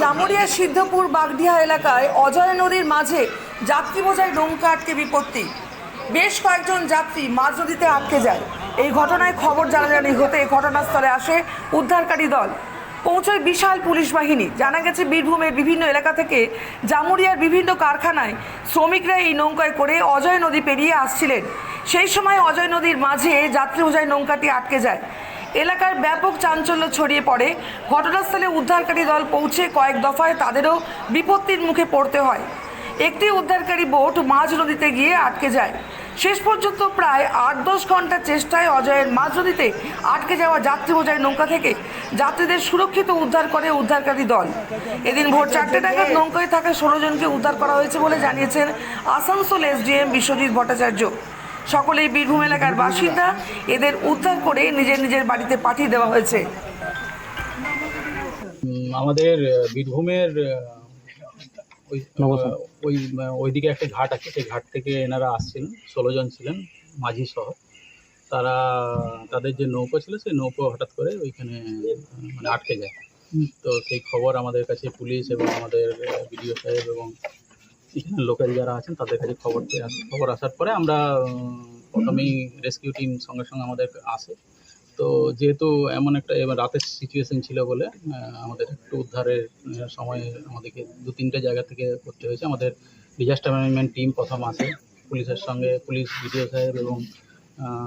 জামুরিয়া সিদ্ধপুর বাগডিহা এলাকায় অজয় নদীর মাঝে যাত্রী বোঝাই নৌকা আটকে বিপত্তি। বেশ কয়েকজন যাত্রী মাঝ নদীতে আটকে যায়। এই ঘটনায় খবর জানাজানি হতে ঘটনাস্থলে আসে উদ্ধারকারী দল। পৌঁছয় বিশাল পুলিশ বাহিনী। জানা গেছে, বীরভূমের বিভিন্ন এলাকা থেকে জামুরিয়ার বিভিন্ন কারখানায় শ্রমিকরা এই নৌকায় করে অজয় নদী পেরিয়ে আসছিলেন। সেই সময় অজয় নদীর মাঝে যাত্রী বোঝাই নৌকাটি আটকে যায়। এলাকার ব্যাপক চাঞ্চল্য ছড়িয়ে পড়ে। ঘটনাস্থলে উদ্ধারকারী দল পৌঁছে কয়েক দফায় তাদেরও বিপত্তির মুখে পড়তে হয়। একটি উদ্ধারকারী বোট মাঝ নদীতে গিয়ে আটকে যায়। শেষ পর্যন্ত প্রায় আট দশ ঘণ্টার চেষ্টায় অজয়ের মাঝ নদীতে আটকে যাওয়া যাত্রী বোঝাই নৌকা থেকে যাত্রীদের সুরক্ষিত উদ্ধার করে উদ্ধারকারী দল। এদিন ভোর চারটে নাগাদ নৌকায় থাকা ষোলো জনকে উদ্ধার করা হয়েছে বলে জানিয়েছেন আসানসোল এসডিএম বিশ্বজিৎ ভট্টাচার্য। সকলেই বীরভূম এলাকার বাসিন্দা। এদের উদ্ধার করে নিজের নিজের বাড়িতে পাঠিয়ে দেওয়া হয়েছে। আমাদের বীরভূমের ওই ওইদিকে একটা ঘাট আছে সেই ঘাট থেকে এনারা আসছিলেন। ষোলো জন ছিলেন মাঝি সহ। তারা তাদের যে নৌকো ছিল সেই নৌকো হঠাৎ করে ওইখানে মানে আটকে যায়। তো সেই খবর আমাদের কাছে পুলিশ এবং আমাদের বিডিও সাহেব এবং লোকাল যারা আছেন, তাদের কাছে খবর খবর আসার পরে আমরা প্রথমেই রেস্কিউ টিম সঙ্গে সঙ্গে আমাদের আসে। তো যেহেতু এমন একটা এবার রাতের সিচুয়েশন ছিল বলে আমাদের একটু উদ্ধারের সময় আমাদেরকে দু, তিনটে জায়গা থেকে করতে হয়েছে। আমাদের ডিজাস্টার ম্যানেজমেন্ট টিম প্রথম আসে, পুলিশের সঙ্গে, পুলিশ বিডিও সাহেব এবং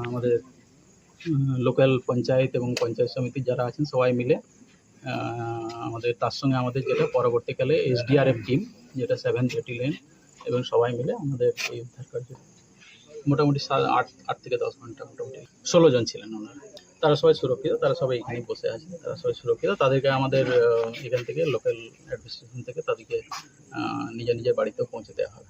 আমাদের লোকাল পঞ্চায়েত এবং পঞ্চায়েত সমিতির যারা আছেন সবাই মিলে আমাদের, তার সঙ্গে আমাদের যেটা পরবর্তীকালে এসডিআরএফ টিম যেটা সেভেন ব্যাটালিয়ন এবং সবাই মিলে আমাদের এই উদ্ধার কার্য। মোটামুটি আট আট থেকে দশ ঘণ্টা মোটামুটি। ষোলো জন ছিলেন ওনারা। তারা সবাই সুরক্ষিত, তারা সবাই এখানে বসে আছে, তারা সবাই সুরক্ষিত। তাদেরকে আমাদের এখান থেকে লোকাল অ্যাডমিনিস্ট্রেশন থেকে তাদেরকে নিজের নিজের বাড়িতেও পৌঁছে দেওয়া হবে।